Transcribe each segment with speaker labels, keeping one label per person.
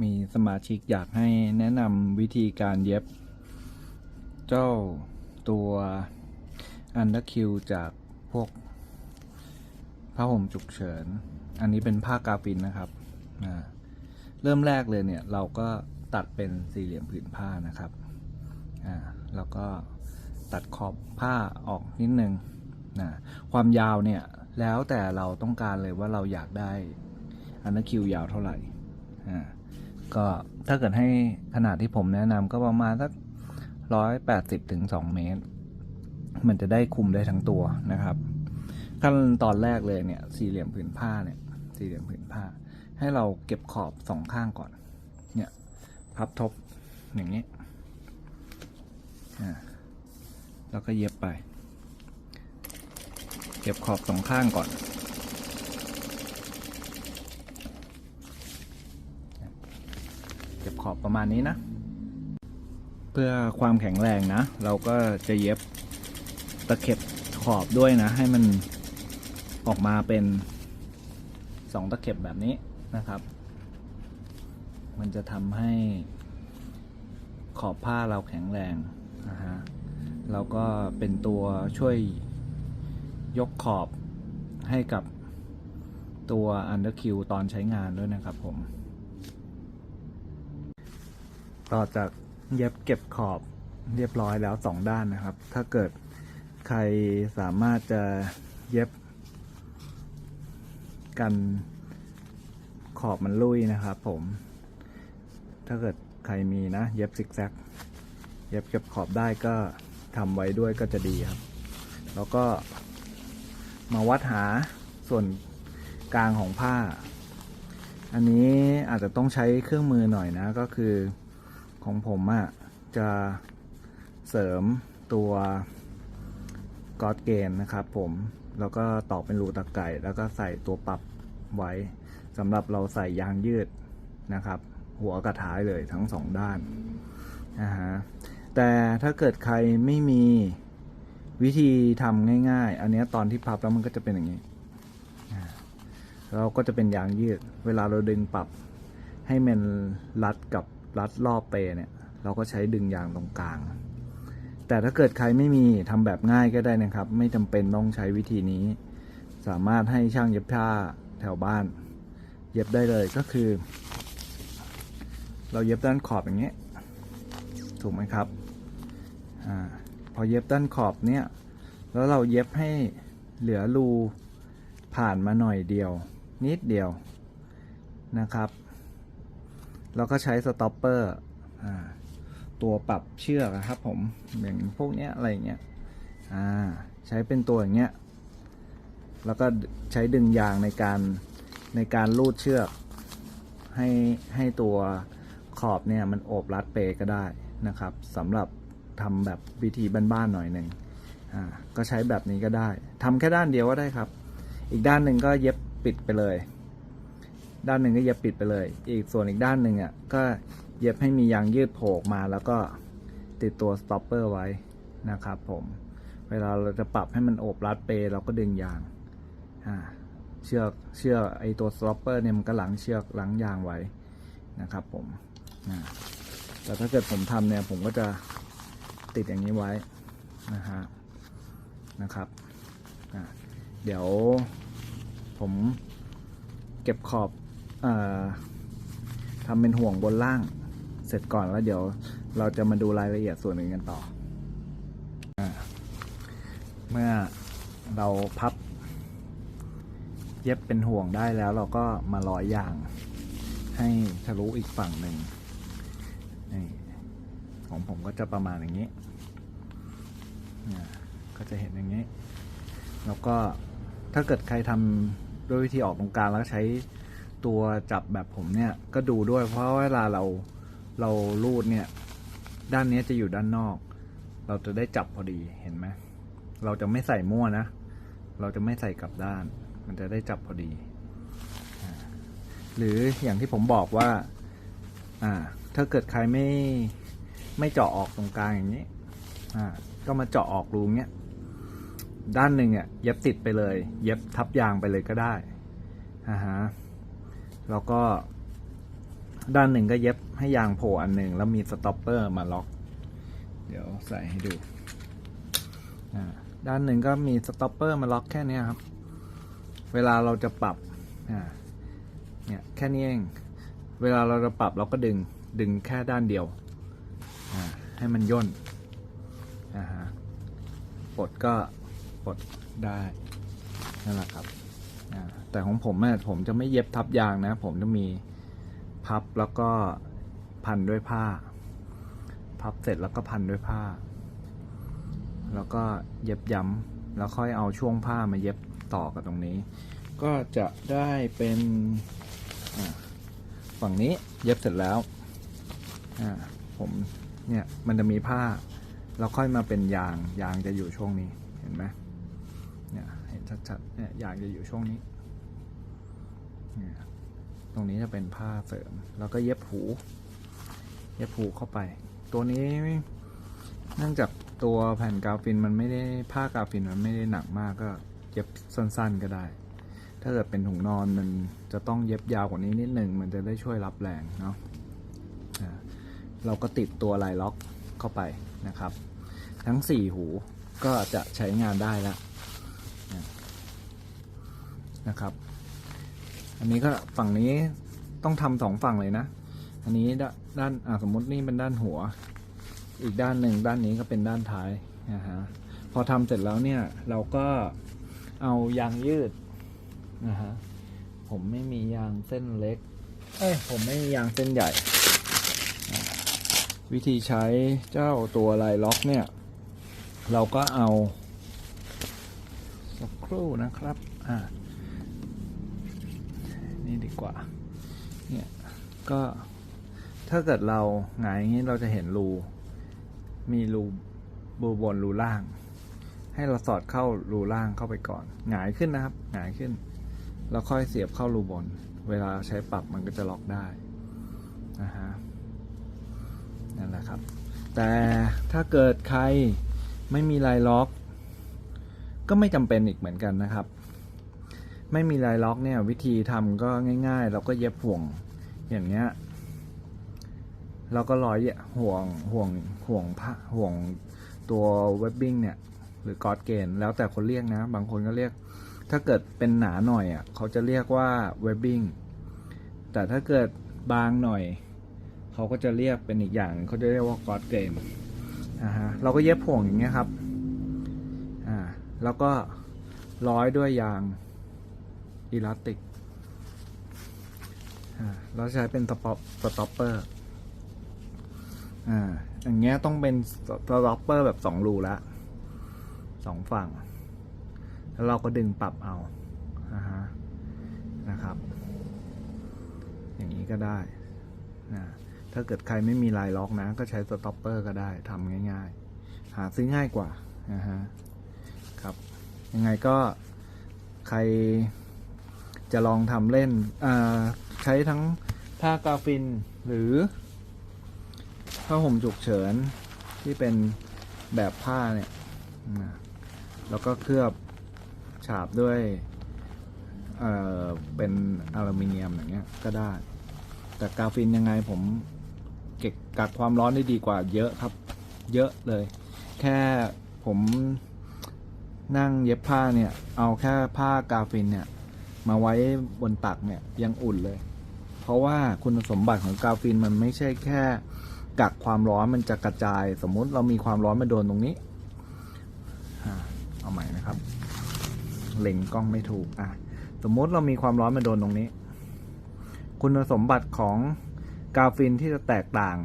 Speaker 1: มีสมาชิกอยากให้แนะนำวิธีการเย็บ เจ้าตัวอันเดอร์คิวจากพวกผ้าห่มฉุกเฉิน อันนี้เป็นผ้ากาฟินนะครับ เริ่มแรกเลยเนี่ยเราก็ตัดเป็นสี่เหลี่ยมผืนผ้านะครับ แล้วก็ตัดขอบผ้าออกนิดนึงนะความยาวเนี่ยแล้วแต่เราต้องการเลยว่าเราอยากได้อันเดอร์คิวยาวเท่าไหร่อ่า ก็ถ้าเกิดให้ขนาดที่ผมแนะนำก็ประมาณสักร้อยแปดสิบถึงสองเมตร มันจะได้คุมได้ทั้งตัวนะครับ ขั้นตอนแรกเลยเนี่ย สี่เหลี่ยมผืนผ้าเนี่ย สี่เหลี่ยมผืนผ้า ให้เราเก็บขอบสองข้างก่อน เนี่ย พับทบอย่างนี้แล้วก็เย็บไป เก็บขอบสองข้างก่อน เก็บขอบประมาณนี้นะ เพื่อความแข็งแรงนะ เราก็จะเย็บตะเข็บขอบด้วยนะ ให้มันออกมาเป็นสองตะเข็บแบบนี้นะครับ มันจะทำให้ขอบผ้าเราแข็งแรงนะฮะแล้วก็เป็นตัวช่วยยกขอบให้กับตัว underkill ตอนใช้งานด้วยนะครับผม ต่อจากเย็บเก็บขอบเรียบร้อยแล้วสองด้านนะครับ ถ้าเกิดใครสามารถจะเย็บ กันขอบมันลุยนะครับผม ถ้าเกิดใครมีนะ เย็บซิกแซก เย็บเก็บขอบได้ก็ทำไว้ด้วยก็จะดีครับ แล้วก็มาวัดหาส่วนกลางของผ้า อันนี้อาจจะต้องใช้เครื่องมือหน่อยนะก็คือ ของผมอะ่ะ จะเสริมตัวกอดเกนนะครับผม แล้วก็ตอกเป็นรูตะไก่แล้วก็ใส่ตัวปรับไว้สำหรับเราใส่ยางยืดนะครับ หัวกระท้ายเลยทั้งสองด้านนะฮะแต่ถ้าเกิดใครไม่มีวิธีทำง่าย ๆ อันนี้ตอนที่พับแล้วมันก็จะเป็นอย่างนี้ เราก็จะเป็นยางยืด เวลาเราดึงปรับให้มันรัดกับ รัดรอบเปเนี่ย เราก็ใช้ดึงยางตรงกลาง แต่ถ้าเกิดใครไม่มีทำแบบง่ายก็ได้นะครับ ไม่จำเป็นต้องใช้วิธีนี้ สามารถให้ช่างเย็บผ้าแถวบ้าน เย็บได้เลยก็คือ เราเย็บด้านขอบอย่างนี้ถูกไหมครับอพอเย็บด้านขอบเนี่ยแล้วเราเย็บให้เหลือรูผ่านมาหน่อยเดียว นิดเดียวนะครับ เราก็ใช้สต็อปเปอร์ตัวปรับเชือกอะครับผมอย่างพวกเนี้ยอะไรอย่างเงี้ยใช้เป็นตัวอย่างเงี้ยแล้วก็ใช้ดึงยางในการในการลูดเชือก ให้ให้ตัวขอบเนี่ยมันโอบรัดเปก็ได้นะครับสำหรับทำแบบวิธีบ้านๆหน่อยหนึ่งก็ใช้แบบนี้ก็ได้ทำแค่ด้านเดียวก็ได้ครับ อีกด้านหนึ่งก็เย็บปิดไปเลย ด้านหนึ่งก็เย็บปิดไปเลย อีกส่วนอีกด้านหนึ่งอะก็เย็บให้มียางยืดโผล่ออกมาแล้วก็ติดตัวสต็อปเปอร์ไว้นะครับผมเวลาเราจะปรับให้มันโอบรัดเปเราก็ดึงยางเชือกเชือกไอตัวสต็อปเปอร์เนี่ยมันก็หลังเชือกหลังยางไว้นะครับผมแต่ถ้าเกิดผมทำเนี่ยผมก็จะติดอย่างนี้ไว้นะฮะนะครับอ่าเดี๋ยวผมเก็บขอบ ทำเป็นห่วงบนล่าง เสร็จก่อนแล้วเดี๋ยวเราจะมาดูรายละเอียดส่วนหนึ่งกันต่ออเมื่อเราพับ เย็บเป็นห่วงได้แล้วเราก็มาร้อยยาง ให้ทะลุอีกฝั่งหนึ่งของผมก็จะประมาณอย่างนี้ก็จะเห็นอย่างนี้ แล้วก็ถ้าเกิดใครทำด้วยวิธีออกตรงกลางแล้วใช้ ตัวจับแบบผมเนี่ยก็ดูด้วยเพราะเวลาเราเราลูดเนี่ย ด้านนี้จะอยู่ด้านนอก เราจะได้จับพอดีเห็นไหมเราจะไม่ใส่มั่วนะ เราจะไม่ใส่กลับด้าน มันจะได้จับพอดี หรืออย่างที่ผมบอกว่า อ่า ถ้าเกิดใครไม่ไม่เจาะออกตรงกลางอย่างนี้ อ่า ก็มาเจาะออกรูเนี้ยด้านหนึ่งอะเย็บติดไปเลย เย็บทับยางไปเลยก็ได้อ่าฮะ แล้วก็ ด้านหนึ่งก็เย็บให้ยางโผล่อันหนึ่งแล้วมีสต็อปเปอร์มาล็อก เดี๋ยวใส่ให้ดูด้านหนึ่งก็มีสต็อปเปอร์มาล็อกแค่นี้ครับ เวลาเราจะปรับเนี่ยแค่นี้เอง เวลาเราจะปรับเราก็ดึงดึงแค่ด้านเดียว ให้มันย่นปลดก็ปลดได้นั่นแหละครับ แต่ของผมเนี่ยผมจะไม่เย็บทับยางนะ ผมจะมีพับแล้วก็พันด้วยผ้า พับเสร็จแล้วก็พันด้วยผ้า แล้วก็เย็บย้ำแล้วค่อยเอาช่วงผ้ามาเย็บต่อกับตรงนี้ ก็จะได้เป็นฝั่งนี้เย็บเสร็จแล้วผมเนี่ยมันจะมีผ้า แล้วค่อยมาเป็นยางยางจะอยู่ช่วงนี้เห็นไหมเนี่ย เห็นชัดๆเนี่ยยางจะอยู่ช่วงนี้ ตรงนี้จะเป็นผ้าเสริม แล้วก็เย็บหู เย็บหูเข้าไป ตัวนี้เนื่องจากตัวแผ่นกาวฟินมันไม่ได้ผ้ากาวฟินมันไม่ได้หนักมากก็เย็บสั้นๆก็ได้ ถ้าเกิดเป็นถุงนอนมันจะต้องเย็บยาวกว่านี้นิดหนึ่งมันจะได้ช่วยรับแรงเนาะเราก็ติดตัวลายล็อกเข้าไปนะครับ ทั้งสี่หูก็จะใช้งานได้แล้ว นะครับ อันนี้ก็ฝั่งนี้ต้องทำสองฝั่งเลยนะ อันนี้ด้านสมมตินี่เป็นด้านหัว อีกด้านหนึ่งด้านนี้ก็เป็นด้านท้ายนะฮะพอทำเสร็จแล้วเนี่ยเราก็เอายางยืดนะฮะผมไม่มียางเส้นเล็ก เอ้ยผมไม่มียางเส้นใหญ่ วิธีใช้เจ้าตัวลายล็อกเนี่ย เราก็เอาสักครู่นะครับ อ่า กว่าเนี่ยก็ถ้าเกิดเราหงายอย่างนี้เราจะเห็นรูมีรูรูบนรูล่าง ให้เราสอดเข้ารูล่างเข้าไปก่อนหงายขึ้นนะครับหงายขึ้น แล้วค่อยเสียบเข้ารูบน เวลาใช้ปรับมันก็จะล็อกได้นะฮะนั่นแหละครับ แต่ถ้าเกิดใครไม่มีลายล็อก ก็ไม่จำเป็นอีกเหมือนกันนะครับ ไม่มีลายล็อกเนี่ย วิธีทำก็ง่าย ๆ เราก็เย็บห่วงอย่างเงี้ยเราก็ร้อยห่วงห่วงห่วงผ้าห่วงตัวเว็บบิ้งเนี่ย หรือกอดเกนแล้วแต่คนเรียกนะ บางคนก็เรียก ถ้าเกิดเป็นหนาหน่อยอะเขาจะเรียกว่าเว็บบิ้งแต่ถ้าเกิดบางหน่อย เขาก็จะเรียกเป็นอีกอย่างเขาจะเรียกว่ากอดเกนอ่าฮะเราก็เย็บห่วงอย่างเงี้ยครับอ่าแล้วก็ร้อยด้วยยาง อิลาสติกเราใช้เป็นสปอปสต็อปเปอร์อ่าอย่างเงี้ยต้องเป็นสต็อปเปอร์แบบสองรูละสองฝั่ง แล้วเราก็ดึงปรับเอาอ่าฮะนะครับ อย่างนี้ก็ได้นะถ้าเกิดใครไม่มีลายล็อกนะ ก็ใช้สต็อปเปอร์ก็ได้ทำง่าย ๆ หาซื้อง่ายกว่านะฮะครับ ยังไงก็ใคร จะลองทำเล่นใช้ทั้งผ้ากาฟินหรือผ้าห่มฉุกเฉินที่เป็นแบบผ้าเนี่ยแล้วก็เคลือบฉาบด้วยเเป็นอลูมิเนียมอย่างเงี้ยก็ได้ แต่กาฟินยังไงผมเก็บกักความร้อนได้ดีกว่าเยอะครับ เยอะเลย แค่ผมนั่งเย็บผ้าเนี่ย เอาแค่ผ้ากาฟินเนี่ย มาไว้บนตักเนี่ยยังอุ่นเลย เพราะว่าคุณสมบัติของกาฟินมันไม่ใช่แค่กักความร้อนมันจะกระจาย สมมุติเรามีความร้อนมาโดนตรงนี้เอาใหม่นะครับ เล็งกล้องไม่ถูกอะสมมุติเรามีความร้อนมาโดนตรงนี้ คุณสมบัติของกาฟินที่จะแตกต่าง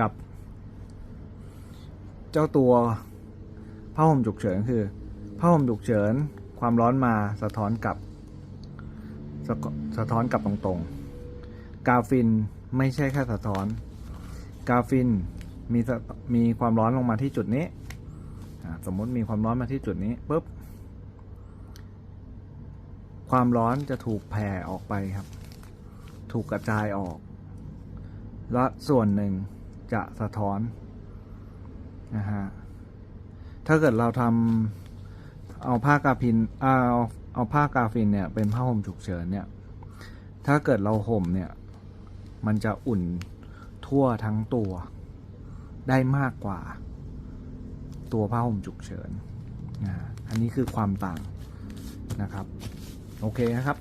Speaker 1: กับ เจ้าตัวผ้าห่มฉุกเฉินคือผ้าห่มฉุกเฉิน ความร้อนมาสะท้อนกลับ สะสะท้อนกลับตรงๆ กาฟินไม่ใช่แค่สะท้อน กาฟินมีมีความร้อนลงมาที่จุดนี้ สมมติมีความร้อนมาที่จุดนี้ปุ๊บ ความร้อนจะถูกแผ่ออกไปครับ ถูกกระจายออก และส่วนหนึ่งจะสะท้อนนะฮะ ถ้าเกิดเราทำเอาผ้ากาฟินเอา เอาผ้ากาฟินเนี่ยเป็นผ้าห่มฉุกเฉินเนี่ยถ้าเกิดเราห่มเนี่ยมันจะอุ่นทั่วทั้งตัว ได้มากกว่า ตัวผ้าห่มฉุกเฉินอ่าอันนี้คือความต่างนะครับ โอเคนะครับ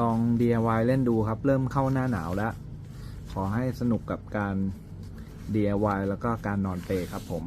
Speaker 1: ลอง DIY เล่นดูครับ เริ่มเข้าหน้าหนาวแล้ว ขอให้สนุกกับการ DIY แล้วก็การนอนเปลครับผม